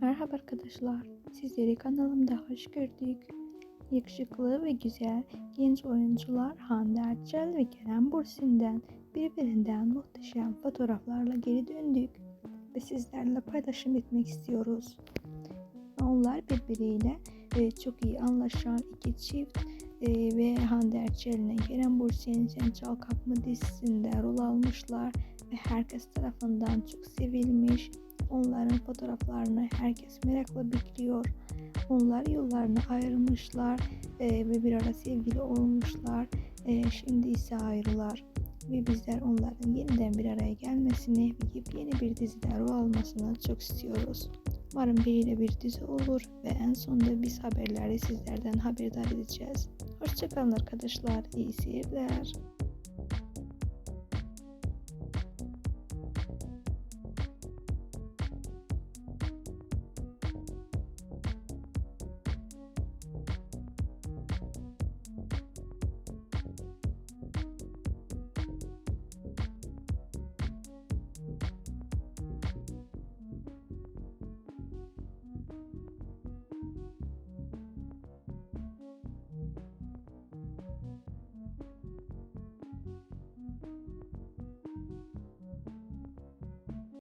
Merhaba arkadaşlar, sizleri kanalımda hoş gördük. Yakışıklı ve güzel genç oyuncular Hande Erçel ve Kerem Bürsin'den birbirinden muhteşem fotoğraflarla geri döndük ve sizlerle paylaşım etmek istiyoruz. Onlar birbiriyle e, çok iyi anlaşan iki çift e, ve Hande Erçel ile Kerem Bürsin Sen Çal Kapma dizisinde rol almışlar herkes tarafından çok sevilmiş. Onların fotoğraflarını herkes merakla bekliyor. Onlar yollarını ayrılmışlar e, ve bir ara sevgili olmuşlar. E, şimdi ise ayrılar. Ve bizler onların yeniden bir araya gelmesini ve yepyeni bir dizide rol almasını çok istiyoruz. Umarım biriyle bir dizi olur ve en sonunda biz haberleri sizlerden haberdar edeceğiz. Hoşçakalın arkadaşlar, iyi seyirler.